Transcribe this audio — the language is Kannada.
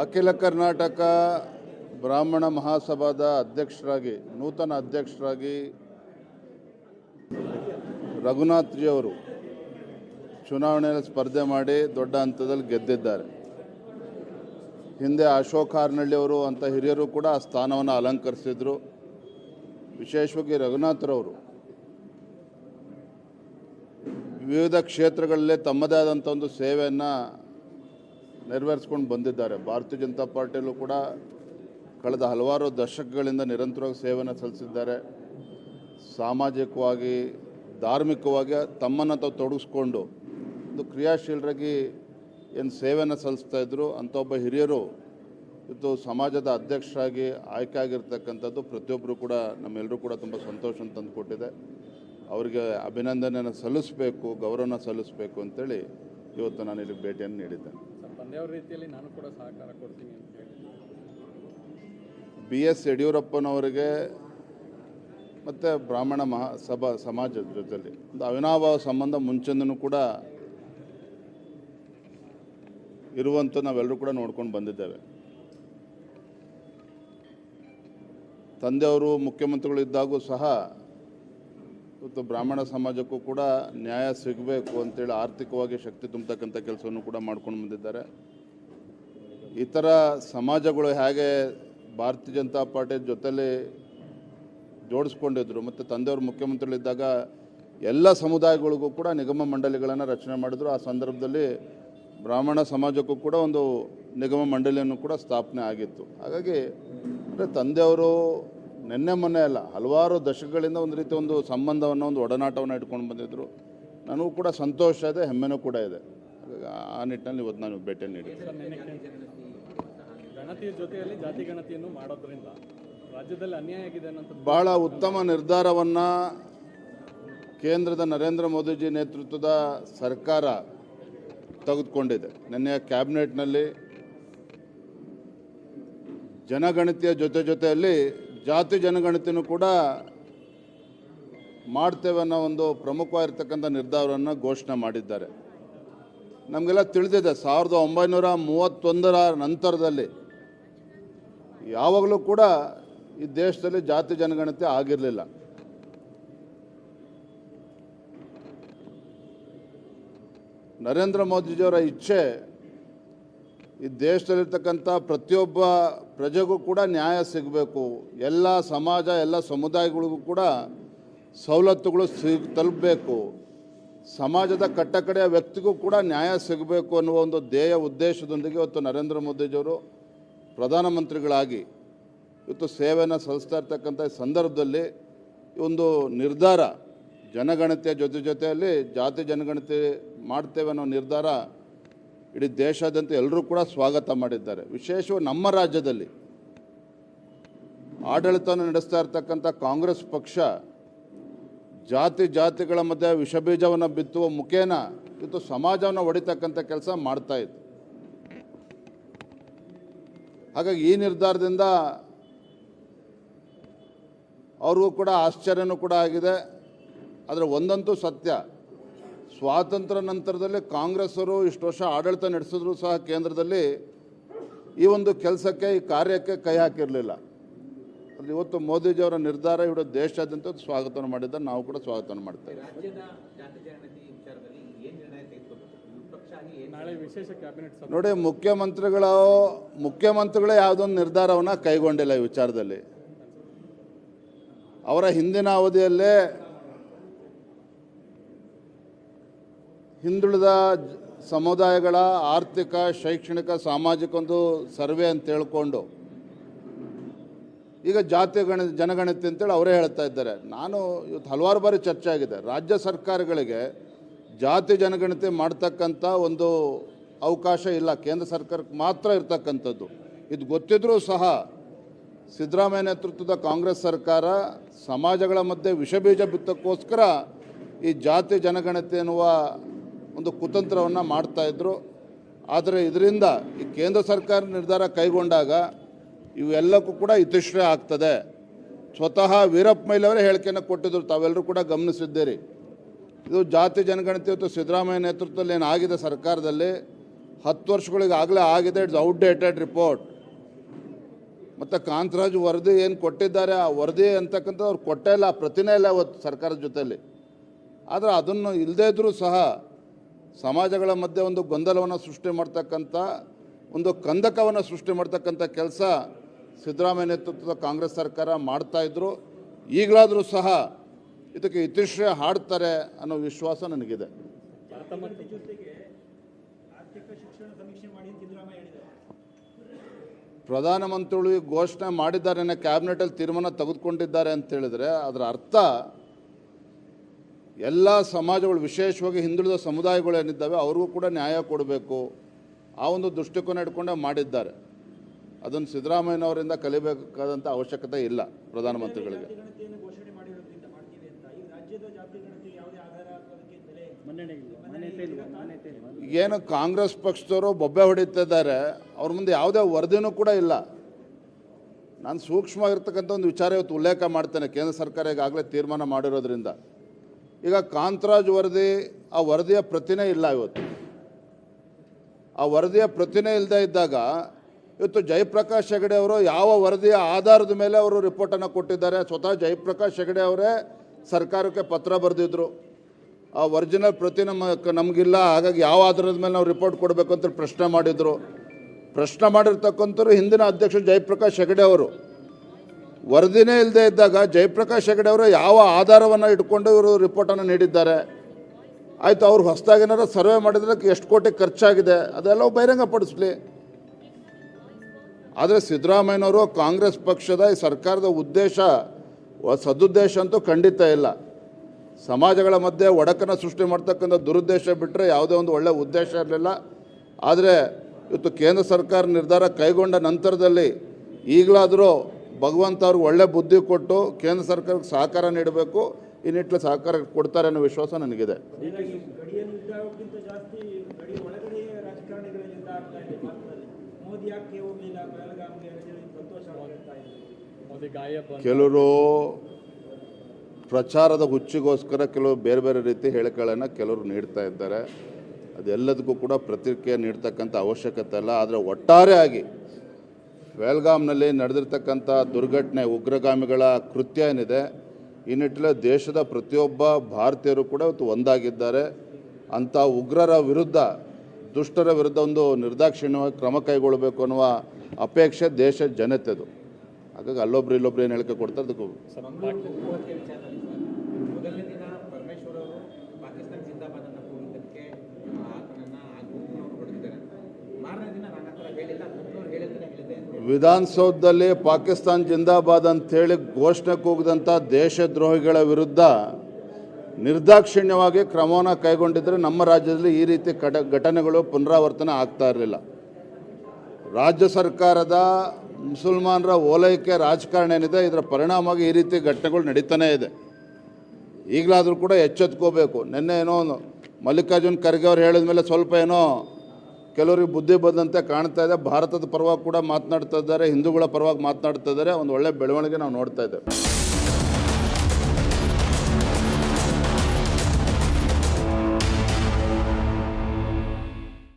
ಅಖಿಲ ಕರ್ನಾಟಕ ಬ್ರಾಹ್ಮಣ ಮಹಾಸಭಾದ ಅಧ್ಯಕ್ಷರಾಗಿ, ನೂತನ ಅಧ್ಯಕ್ಷರಾಗಿ ರಘುನಾಥ್ಜಿಯವರು ಚುನಾವಣೆಯಲ್ಲಿ ಸ್ಪರ್ಧೆ ಮಾಡಿ ದೊಡ್ಡ ಹಂತದಲ್ಲಿ ಗೆದ್ದಿದ್ದಾರೆ. ಹಿಂದೆ ಅಶೋಕ್ ಹಾರ್ನಳ್ಳಿಯವರು ಅಂತ ಹಿರಿಯರು ಕೂಡ ಆ ಸ್ಥಾನವನ್ನು ಅಲಂಕರಿಸಿದರು. ವಿಶೇಷವಾಗಿ ರಘುನಾಥ್ರವರು ವಿವಿಧ ಕ್ಷೇತ್ರಗಳಲ್ಲೇ ತಮ್ಮದೇ ಆದಂಥ ಒಂದು ಸೇವೆಯನ್ನು ನೆರವೇರಿಸ್ಕೊಂಡು ಬಂದಿದ್ದಾರೆ. ಭಾರತೀಯ ಜನತಾ ಪಾರ್ಟಿಯಲ್ಲೂ ಕೂಡ ಕಳೆದ ಹಲವಾರು ದಶಕಗಳಿಂದ ನಿರಂತರವಾಗಿ ಸೇವೆಯನ್ನು ಸಲ್ಲಿಸಿದ್ದಾರೆ. ಸಾಮಾಜಿಕವಾಗಿ, ಧಾರ್ಮಿಕವಾಗಿ ತಮ್ಮನ್ನು ತಾವು ತೊಡಗಿಸ್ಕೊಂಡು ಒಂದು ಕ್ರಿಯಾಶೀಲರಾಗಿ ಏನು ಸೇವೆಯನ್ನು ಸಲ್ಲಿಸ್ತಾ ಇದ್ದರು ಅಂಥ ಒಬ್ಬ ಹಿರಿಯರು ಇವತ್ತು ಸಮಾಜದ ಅಧ್ಯಕ್ಷರಾಗಿ ಆಯ್ಕೆ ಆಗಿರ್ತಕ್ಕಂಥದ್ದು ಪ್ರತಿಯೊಬ್ಬರು ಕೂಡ ನಮ್ಮೆಲ್ಲರೂ ಕೂಡ ತುಂಬ ಸಂತೋಷ ತಂದುಕೊಟ್ಟಿದೆ ಅವರಿಗೆ ಅಭಿನಂದನೆಯನ್ನು ಸಲ್ಲಿಸಬೇಕು, ಗೌರವನ ಸಲ್ಲಿಸಬೇಕು ಅಂತೇಳಿ ಇವತ್ತು ನಾನು ಇಲ್ಲಿ ಭೇಟಿಯನ್ನು ನೀಡಿದ್ದೇನೆ. ತಂದೆಯವ್ರ ರೀತಿಯಲ್ಲಿ ನಾನು ಕೂಡ ಸಹಕಾರ ಕೊಡ್ತೀನಿ ಅಂತ ಹೇಳಿ. ಬಿ ಎಸ್ ಯಡಿಯೂರಪ್ಪನವರಿಗೆ ಮತ್ತು ಬ್ರಾಹ್ಮಣ ಮಹಾ ಸಭಾ ಸಮಾಜದ ಜೊತೆಯಲ್ಲಿ ಒಂದು ಅವಿನಾಭಾವ ಸಂಬಂಧ ಮುಂಚೆಂದನೂ ಕೂಡ ಇರುವಂಥ ನಾವೆಲ್ಲರೂ ಕೂಡ ನೋಡ್ಕೊಂಡು ಬಂದಿದ್ದೇವೆ. ತಂದೆಯವರು ಮುಖ್ಯಮಂತ್ರಿಗಳು ಇದ್ದಾಗೂ ಸಹ ಇವತ್ತು ಬ್ರಾಹ್ಮಣ ಸಮಾಜಕ್ಕೂ ಕೂಡ ನ್ಯಾಯ ಸಿಗಬೇಕು ಅಂತೇಳಿ ಆರ್ಥಿಕವಾಗಿ ಶಕ್ತಿ ತುಂಬತಕ್ಕಂಥ ಕೆಲಸವನ್ನು ಕೂಡ ಮಾಡ್ಕೊಂಡು ಬಂದಿದ್ದಾರೆ. ಇತರ ಸಮಾಜಗಳು ಹೇಗೆ ಭಾರತೀಯ ಜನತಾ ಪಾರ್ಟಿ ಜೊತೆಲಿ ಜೋಡಿಸ್ಕೊಂಡಿದ್ರು ಮತ್ತು ತಂದೆಯವರು ಮುಖ್ಯಮಂತ್ರಿಗಳಿದ್ದಾಗ ಎಲ್ಲ ಸಮುದಾಯಗಳಿಗೂ ಕೂಡ ನಿಗಮ ಮಂಡಳಿಗಳನ್ನು ರಚನೆ ಮಾಡಿದ್ರು. ಆ ಸಂದರ್ಭದಲ್ಲಿ ಬ್ರಾಹ್ಮಣ ಸಮಾಜಕ್ಕೂ ಕೂಡ ಒಂದು ನಿಗಮ ಮಂಡಳಿಯನ್ನು ಕೂಡ ಸ್ಥಾಪನೆ ಆಗಿತ್ತು. ಹಾಗಾಗಿ ಅಂದರೆ ತಂದೆಯವರು ನಿನ್ನೆ ಮೊನ್ನೆ ಅಲ್ಲ ಹಲವಾರು ದಶಕಗಳಿಂದ ಒಂದು ರೀತಿ ಒಂದು ಸಂಬಂಧವನ್ನು ಒಂದು ಒಡನಾಟವನ್ನು ಇಟ್ಕೊಂಡು ಬಂದಿದ್ದರು ನನಗೂ ಕೂಡ ಸಂತೋಷ ಇದೆ ಹೆಮ್ಮೆನೂ ಕೂಡ ಇದೆ. ಹಾಗಾಗಿ ಆ ನಿಟ್ಟಿನಲ್ಲಿ ಇವತ್ತು ನಾನು ಭೇಟಿ ನೀಡಿದ್ದೆ. ಬಹಳ ಉತ್ತಮ ನಿರ್ಧಾರವನ್ನು ಕೇಂದ್ರದ ನರೇಂದ್ರ ಮೋದಿಜಿ ನೇತೃತ್ವದ ಸರ್ಕಾರ ತೆಗೆದುಕೊಂಡಿದೆ. ನಿನ್ನೆ ಕ್ಯಾಬಿನೆಟ್ನಲ್ಲಿ ಜನಗಣತಿಯ ಜೊತೆ ಜೊತೆಯಲ್ಲಿ ಜಾತಿ ಜನಗಣತಿನೂ ಕೂಡ ಮಾಡ್ತೇವೆ ಅನ್ನೋ ಒಂದು ಪ್ರಮುಖವಾಗಿರ್ತಕ್ಕಂಥ ನಿರ್ಧಾರವನ್ನು ಘೋಷಣೆ ಮಾಡಿದ್ದಾರೆ. ನಮಗೆಲ್ಲ ತಿಳಿದಿದೆ, ಸಾವಿರದ ಒಂಬೈನೂರ ಮೂವತ್ತೊಂದರ ನಂತರದಲ್ಲಿ ಯಾವಾಗಲೂ ಕೂಡ ಈ ದೇಶದಲ್ಲಿ ಜಾತಿ ಜನಗಣತಿ ಆಗಿರಲಿಲ್ಲ. ನರೇಂದ್ರ ಮೋದಿಜಿಯವರ ಇಚ್ಛೆ ಈ ದೇಶದಲ್ಲಿರ್ತಕ್ಕಂಥ ಪ್ರತಿಯೊಬ್ಬ ಪ್ರಜೆಗೂ ಕೂಡ ನ್ಯಾಯ ಸಿಗಬೇಕು. ಎಲ್ಲ ಸಮಾಜ, ಎಲ್ಲ ಸಮುದಾಯಗಳಿಗೂ ಕೂಡ ಸವಲತ್ತುಗಳು ಸಿಗ್, ತಲುಪಬೇಕು. ಸಮಾಜದ ಕಟ್ಟಕಡೆಯ ವ್ಯಕ್ತಿಗೂ ಕೂಡ ನ್ಯಾಯ ಸಿಗಬೇಕು ಅನ್ನುವ ಒಂದು ಧ್ಯೇಯ ಉದ್ದೇಶದೊಂದಿಗೆ ಇವತ್ತು ನರೇಂದ್ರ ಮೋದಿಜಿಯವರು ಪ್ರಧಾನಮಂತ್ರಿಗಳಾಗಿ ಇವತ್ತು ಸೇವೆಯನ್ನು ಸಲ್ಲಿಸ್ತಾ ಇರ್ತಕ್ಕಂಥ ಸಂದರ್ಭದಲ್ಲಿ ಒಂದು ನಿರ್ಧಾರ ಜನಗಣತಿಯ ಜೊತೆ ಜೊತೆಯಲ್ಲಿ ಜಾತಿ ಜನಗಣತಿ ಮಾಡ್ತೇವೆ ಅನ್ನೋ ನಿರ್ಧಾರ ಇಡೀ ದೇಶಾದ್ಯಂತ ಎಲ್ಲರೂ ಕೂಡ ಸ್ವಾಗತ ಮಾಡಿದ್ದಾರೆ. ವಿಶೇಷವಾಗಿ ನಮ್ಮ ರಾಜ್ಯದಲ್ಲಿ. ಆಡಳಿತವನ್ನು ನಡೆಸ್ತಾ ಇರ್ತಕ್ಕಂಥ ಕಾಂಗ್ರೆಸ್ ಪಕ್ಷ ಜಾತಿ ಜಾತಿಗಳ ಮಧ್ಯೆ ವಿಷಬೀಜವನ್ನು ಬಿತ್ತುವ ಮುಖೇನ ಇವತ್ತು ಸಮಾಜವನ್ನು ಒಡಿತಕ್ಕಂಥ ಕೆಲಸ ಮಾಡ್ತಾ ಇತ್ತು. ಹಾಗಾಗಿ ಈ ನಿರ್ಧಾರದಿಂದ ಅವ್ರಿಗೂ ಕೂಡ ಆಶ್ಚರ್ಯನೂ ಕೂಡ ಆಗಿದೆ. ಆದರೆ ಒಂದಂತೂ ಸತ್ಯ ಸ್ವಾತಂತ್ರ್ಯ ನಂತರದಲ್ಲಿ ಕಾಂಗ್ರೆಸ್ಸರು ಇಷ್ಟು ವರ್ಷ ಆಡಳಿತ ನಡೆಸಿದ್ರು ಸಹ ಕೇಂದ್ರದಲ್ಲಿ ಈ ಒಂದು ಕೆಲಸಕ್ಕೆ ಈ ಕಾರ್ಯಕ್ಕೆ ಕೈ ಹಾಕಿರಲಿಲ್ಲ. ಅಲ್ಲಿ ಇವತ್ತು ಮೋದಿಜಿಯವರ ನಿರ್ಧಾರ ಇವರು ದೇಶಾದ್ಯಂತ ಸ್ವಾಗತವನ್ನು ಮಾಡಿದ್ದ ನಾವು ಕೂಡ ಸ್ವಾಗತವನ್ನು ಮಾಡ್ತೇವೆ ರಾಜ್ಯದ ಜಾತಿ ವಿಚಾರದಲ್ಲಿ ಏನು ನಿರ್ಣಯ ತೆಗೆದುಕೊಳ್ಬೇಕು? ವಿಪಕ್ಷ ಆಗಿ ಏನು ನಾಳೆ ವಿಶೇಷ ಕ್ಯಾಬಿನೆಟ್ ಸಭೆ. ನೋಡಿ ಮುಖ್ಯಮಂತ್ರಿಗಳ ಮುಖ್ಯಮಂತ್ರಿಗಳೇ ಯಾವುದೊಂದು ನಿರ್ಧಾರವನ್ನು ಕೈಗೊಂಡಿಲ್ಲ ಈ ವಿಚಾರದಲ್ಲಿ. ಅವರ ಹಿಂದಿನ ಅವಧಿಯಲ್ಲೇ ಹಿಂದುಳಿದ ಸಮುದಾಯಗಳ ಆರ್ಥಿಕ, ಶೈಕ್ಷಣಿಕ, ಸಾಮಾಜಿಕ ಒಂದು ಸರ್ವೆ ಅಂತ ಹೇಳ್ಕೊಂಡು, ಈಗ ಜಾತಿ ಗಣ, ಜನಗಣತಿ ಅಂತೇಳಿ ಅವರೇ ಹೇಳ್ತಾ ಇದ್ದಾರೆ. ನಾನು ಇವತ್ತು ಹಲವಾರು ಬಾರಿ ಚರ್ಚೆ ಆಗಿದೆ. ರಾಜ್ಯ ಸರ್ಕಾರಗಳಿಗೆ ಜಾತಿ ಜನಗಣತಿ ಮಾಡ್ತಕ್ಕಂಥ ಒಂದು ಅವಕಾಶ ಇಲ್ಲ. ಕೇಂದ್ರ ಸರ್ಕಾರಕ್ಕೆ ಮಾತ್ರ ಇರ್ತಕ್ಕಂಥದ್ದು. ಇದು ಗೊತ್ತಿದ್ರೂ ಸಹ ಸಿದ್ದರಾಮಯ್ಯ ನೇತೃತ್ವದ ಕಾಂಗ್ರೆಸ್ ಸರ್ಕಾರ ಸಮಾಜಗಳ ಮಧ್ಯೆ ವಿಷಬೀಜ ಬಿತ್ತಕ್ಕೋಸ್ಕರ ಈ ಜಾತಿ ಜನಗಣತಿ ಎನ್ನುವ ಒಂದು ಕುತಂತ್ರವನ್ನು ಮಾಡ್ತಾಯಿದ್ರು ಆದರೆ ಇದರಿಂದ ಈ ಕೇಂದ್ರ ಸರ್ಕಾರ ನಿರ್ಧಾರ ಕೈಗೊಂಡಾಗ ಇವೆಲ್ಲಕ್ಕೂ ಕೂಡ ಇತಿಶ್ರೇ ಆಗ್ತದೆ. ಸ್ವತಃ ವೀರಪ್ಪ ಮೈಲವರೇ ಹೇಳಿಕೆಯನ್ನು ಕೊಟ್ಟಿದ್ದರು ತಾವೆಲ್ಲರೂ ಕೂಡ ಗಮನಿಸಿದ್ದೀರಿ. ಇದು ಜಾತಿ ಜನಗಣತಿ ಮತ್ತು ಸಿದ್ದರಾಮಯ್ಯ ನೇತೃತ್ವದಲ್ಲಿ ಏನಾಗಿದೆ ಸರ್ಕಾರದಲ್ಲಿ? ಹತ್ತು ವರ್ಷಗಳಿಗೆ ಆಗಲೇ ಆಗಿದೆ. ಇಟ್ಸ್ ಔಟ್ಡೇಟೆಡ್ ರಿಪೋರ್ಟ್ ಮತ್ತು ಕಾಂತರಾಜ್ ವರದಿ ಏನು ಕೊಟ್ಟಿದ್ದಾರೆ? ಆ ವರದಿ ಅಂತಕ್ಕಂಥದ್ದು ಅವ್ರು ಕೊಟ್ಟೇ ಇಲ್ಲ. ಪ್ರತಿನೇ ಇಲ್ಲ ಅವತ್ತು ಸರ್ಕಾರದ ಜೊತೆಯಲ್ಲಿ. ಆದರೆ ಅದನ್ನು ಇಲ್ಲದೇ ಇದ್ದರೂ ಸಹ ಸಮಾಜಗಳ ಮಧ್ಯೆ ಒಂದು ಗೊಂದಲವನ್ನು ಸೃಷ್ಟಿ ಮಾಡ್ತಕ್ಕಂಥ, ಒಂದು ಕಂದಕವನ್ನು ಸೃಷ್ಟಿ ಮಾಡ್ತಕ್ಕಂಥ ಕೆಲಸ ಸಿದ್ದರಾಮಯ್ಯ ನೇತೃತ್ವದ ಕಾಂಗ್ರೆಸ್ ಸರ್ಕಾರ ಮಾಡ್ತಾಯಿದ್ರು ಈಗಲಾದರೂ ಸಹ ಇದಕ್ಕೆ ಇತಿಶ್ರಯ ಹಾಡ್ತಾರೆ ಅನ್ನೋ ವಿಶ್ವಾಸ ನನಗಿದೆ. ಪ್ರಧಾನಮಂತ್ರಿಗಳು ಈ ಘೋಷಣೆ ಮಾಡಿದ್ದಾರೆ ಕ್ಯಾಬಿನೆಟಲ್ಲಿ ತೀರ್ಮಾನ ತೆಗೆದುಕೊಂಡಿದ್ದಾರೆ ಅಂತ ಹೇಳಿದ್ರೆ, ಅದರ ಅರ್ಥ ಎಲ್ಲ ಸಮಾಜಗಳು ವಿಶೇಷವಾಗಿ ಹಿಂದುಳಿದ ಸಮುದಾಯಗಳು ಏನಿದ್ದಾವೆ ಅವ್ರಿಗೂ ಕೂಡ ನ್ಯಾಯ ಕೊಡಬೇಕು. ಆ ಒಂದು ದೃಷ್ಟಿಕೋನ ಇಟ್ಕೊಂಡೇ ಮಾಡಿದ್ದಾರೆ. ಅದನ್ನು ಸಿದ್ದರಾಮಯ್ಯನವರಿಂದ ಕಲಿಬೇಕಾದಂಥ ಅವಶ್ಯಕತೆ ಇಲ್ಲ ಪ್ರಧಾನಮಂತ್ರಿಗಳಿಗೆ. ಘೋಷಣೆ ಮಾಡಿರೋದ್ರಿಂದ ಮಾಡ್ತೀವಿ ಅಂತ. ಈ ರಾಜ್ಯದ ಜಾತಿಗಣತಿ ಯಾವುದೇ ಆಧಾರ ಅಥವಾ ಅದಕ್ಕೆ ಬೆಲೆ ಮನ್ನಣೆ ಇಲ್ಲ ಮಾನ್ಯತೆ ಇಲ್ಲ ಮಾನ್ಯತೆ ಇಲ್ಲ. ಏನು ಕಾಂಗ್ರೆಸ್ ಪಕ್ಷದವರು ಬೊಬ್ಬೆ ಹೊಡಿತಿದ್ದಾರೆ. ಅವ್ರ ಮುಂದೆ ಯಾವುದೇ ವರದಿನೂ ಕೂಡ ಇಲ್ಲ. ನಾನು ಸೂಕ್ಷ್ಮವಾಗಿರ್ತಕ್ಕಂಥ ಒಂದು ವಿಚಾರ ಇವತ್ತು ಉಲ್ಲೇಖ ಮಾಡ್ತೇನೆ. ಕೇಂದ್ರ ಸರ್ಕಾರ ಈಗಾಗಲೇ ತೀರ್ಮಾನ ಮಾಡಿರೋದ್ರಿಂದ. ಈಗ ಕಾಂತರಾಜ್ ವರದಿ, ಆ ವರದಿಯ ಪ್ರತಿನೇ ಇಲ್ಲ ಇವತ್ತು. ಆ ವರದಿಯ ಪ್ರತಿನೇ ಇಲ್ಲದೆ ಇದ್ದಾಗ ಇವತ್ತು ಜಯಪ್ರಕಾಶ್ ಹೆಗಡೆ ಅವರು ಯಾವ ವರದಿಯ ಆಧಾರದ ಮೇಲೆ ಅವರು ರಿಪೋರ್ಟನ್ನು ಕೊಟ್ಟಿದ್ದಾರೆ, ಸ್ವತಃ ಜಯಪ್ರಕಾಶ್ ಹೆಗಡೆ ಅವರೇ ಸರ್ಕಾರಕ್ಕೆ ಪತ್ರ ಬರೆದಿದ್ರು. ಆ ಒರಿಜಿನಲ್ ಪ್ರತಿ ನಮ್ಮ ನಮಗಿಲ್ಲ, ಹಾಗಾಗಿ ಯಾವ ಆಧಾರದ ಮೇಲೆ ನಾವು ರಿಪೋರ್ಟ್ ಕೊಡಬೇಕು ಅಂತ ಪ್ರಶ್ನೆ ಮಾಡಿದರು. ಪ್ರಶ್ನೆ ಮಾಡಿರ್ತಕ್ಕಂಥವ್ರು ಹಿಂದಿನ ಅಧ್ಯಕ್ಷ ಜಯಪ್ರಕಾಶ್ ಹೆಗಡೆ ಅವರು. ವರದಿನೇ ಇಲ್ಲದೆ ಇದ್ದಾಗ ಜಯಪ್ರಕಾಶ್ ಹೆಗಡೆ ಅವರು ಯಾವ ಆಧಾರವನ್ನು ಇಟ್ಕೊಂಡು ಇವರು ರಿಪೋರ್ಟನ್ನು ನೀಡಿದ್ದಾರೆ? ಆಯಿತು, ಅವ್ರು ಹೊಸದಾಗಿ ಏನಾರು ಸರ್ವೆ ಮಾಡಿದ್ರೆ ಎಷ್ಟು ಕೋಟಿ ಖರ್ಚಾಗಿದೆ? ಅದೆಲ್ಲ ಬಹಿರಂಗಪಡಿಸ್ಲಿ ಆದರೆ ಸಿದ್ದರಾಮಯ್ಯನವರು ಕಾಂಗ್ರೆಸ್ ಪಕ್ಷದ ಈ ಸರ್ಕಾರದ ಉದ್ದೇಶ ಸದುದ್ದೇಶ ಅಂತೂ ಖಂಡಿತ ಇಲ್ಲ. ಸಮಾಜಗಳ ಮಧ್ಯೆ ಒಡಕನ್ನು ಸೃಷ್ಟಿ ಮಾಡ್ತಕ್ಕಂಥ ದುರುದ್ದೇಶ ಬಿಟ್ಟರೆ ಯಾವುದೇ ಒಂದು ಒಳ್ಳೆಯ ಉದ್ದೇಶ ಇರಲಿಲ್ಲ. ಆದರೆ ಇವತ್ತು ಕೇಂದ್ರ ಸರ್ಕಾರ ನಿರ್ಧಾರ ಕೈಗೊಂಡ ನಂತರದಲ್ಲಿ ಈಗಲಾದರೂ ಭಗವಂತ ಅವ್ರಿಗೆ ಒಳ್ಳೆ ಬುದ್ಧಿ ಕೊಟ್ಟು ಕೇಂದ್ರ ಸರ್ಕಾರಕ್ಕೆ ಸಹಕಾರ ನೀಡಬೇಕು ಈ ನಿಟ್ಟಿನಲ್ಲಿ ಸಹಕಾರ ಕೊಡ್ತಾರೆ ಅನ್ನೋ ವಿಶ್ವಾಸ ನನಗಿದೆ. ಕೆಲವರು ಪ್ರಚಾರದ ಹುಚ್ಚಿಗೋಸ್ಕರ ಕೆಲವು ಬೇರೆ ಬೇರೆ ರೀತಿ ಹೇಳಿಕೆಗಳನ್ನು ಕೆಲವರು ನೀಡ್ತಾ ಇದ್ದಾರೆ. ಅದೆಲ್ಲದಕ್ಕೂ ಕೂಡ ಪ್ರತಿಕ್ರಿಯೆ ನೀಡ್ತಕ್ಕಂಥ ಅವಶ್ಯಕತೆ ಅಲ್ಲ ಆದರೆ ಒಟ್ಟಾರೆಯಾಗಿ ಬೆಲ್ಗಾಮ್ನಲ್ಲಿ ನಡೆದಿರ್ತಕ್ಕಂಥ ದುರ್ಘಟನೆ ಉಗ್ರಗಾಮಿಗಳ ಕೃತ್ಯ ಏನಿದೆ, ಈ ನಿಟ್ಟಿನಲ್ಲಿ ದೇಶದ ಪ್ರತಿಯೊಬ್ಬ ಭಾರತೀಯರು ಕೂಡ ಇವತ್ತು ಒಂದಾಗಿದ್ದಾರೆ. ಅಂಥ ಉಗ್ರರ ವಿರುದ್ಧ, ದುಷ್ಟರ ವಿರುದ್ಧ ಒಂದು ನಿರ್ದಾಕ್ಷಿಣ್ಯವಾಗಿ ಕ್ರಮ ಕೈಗೊಳ್ಳಬೇಕು ಅನ್ನುವ ಅಪೇಕ್ಷೆ ದೇಶ ಜನತೆದು. ಹಾಗಾಗಿ ಅಲ್ಲೊಬ್ರು ಇಲ್ಲೊಬ್ರು ಏನು ಹೇಳಿಕೆ ಕೊಡ್ತಾರೆ, ಅದಕ್ಕೂ ಹೋಲಿಕೆ ವಿಚಾರದಲ್ಲಿ ಸರ್ ಮೊದಲನೇ ದಿನ ಪರಮೇಶ್ವರ್ ಅವರು ಪಾಕಿಸ್ತಾನ ಜಿಂದಾಬಾದ್ ಅನ್ನ ಕೂಗಿದ್ದಕ್ಕೆ ಆ, ಆತನನ್ನ ಆ ಗುಂಪಿನವರು ಹೊಡೆದಿದ್ದಾರೆ ಅಂತ ಮಾರನೇ ದಿನ ನಾನು ಆ ಥರ ಹೇಳಿಲ್ಲ ಗುಂಪಿನವ್ರು ಹೇಳಿದ್ರೆ ಹೇಳಿದೆ ಅಂತ ಹೇಳಿ. ವಿಧಾನಸೌಧದಲ್ಲಿ ಪಾಕಿಸ್ತಾನ್ ಜಿಂದಾಬಾದ್ ಅಂತೇಳಿ ಘೋಷಣೆ ಕೂಗಿದಂಥ ದೇಶದ್ರೋಹಿಗಳ ವಿರುದ್ಧ ನಿರ್ದಾಕ್ಷಿಣ್ಯವಾಗಿ ಕ್ರಮವನ್ನು ಕೈಗೊಂಡಿದ್ದರೆ ನಮ್ಮ ರಾಜ್ಯದಲ್ಲಿ ಈ ರೀತಿ ಕಟ ಘಟನೆಗಳು ಪುನರಾವರ್ತನೆ ಆಗ್ತಾ ಇರಲಿಲ್ಲ. ರಾಜ್ಯ ಸರ್ಕಾರದ ಮುಸಲ್ಮಾನರ ಓಲೈಕೆ ರಾಜಕಾರಣ ಏನಿದೆ, ಇದರ ಪರಿಣಾಮವಾಗಿ ಈ ರೀತಿ ಘಟನೆಗಳು ನಡೀತಾನೇ ಇದೆ. ಈಗಲಾದರೂ ಕೂಡ ಎಚ್ಚೆತ್ಕೋಬೇಕು. ನಿನ್ನೆ ಏನೋ ಮಲ್ಲಿಕಾರ್ಜುನ್ ಖರ್ಗೆ ಅವ್ರು ಹೇಳಿದ ಮೇಲೆ ಸ್ವಲ್ಪ ಏನೋ ಕೆಲವರಿಗೆ ಬುದ್ಧಿ ಬಂದಂತೆ ಕಾಣ್ತಾ ಇದೆ. ಭಾರತದ ಪರವಾಗಿ ಕೂಡ ಮಾತನಾಡ್ತಾ ಇದ್ದಾರೆ. ಹಿಂದೂಗಳ ಪರವಾಗಿ ಮಾತನಾಡ್ತಾ ಇದ್ದಾರೆ. ಒಂದು ಒಳ್ಳೆ ಬೆಳವಣಿಗೆ ನಾವು ನೋಡ್ತಾ ಇದ್ದೇವೆ.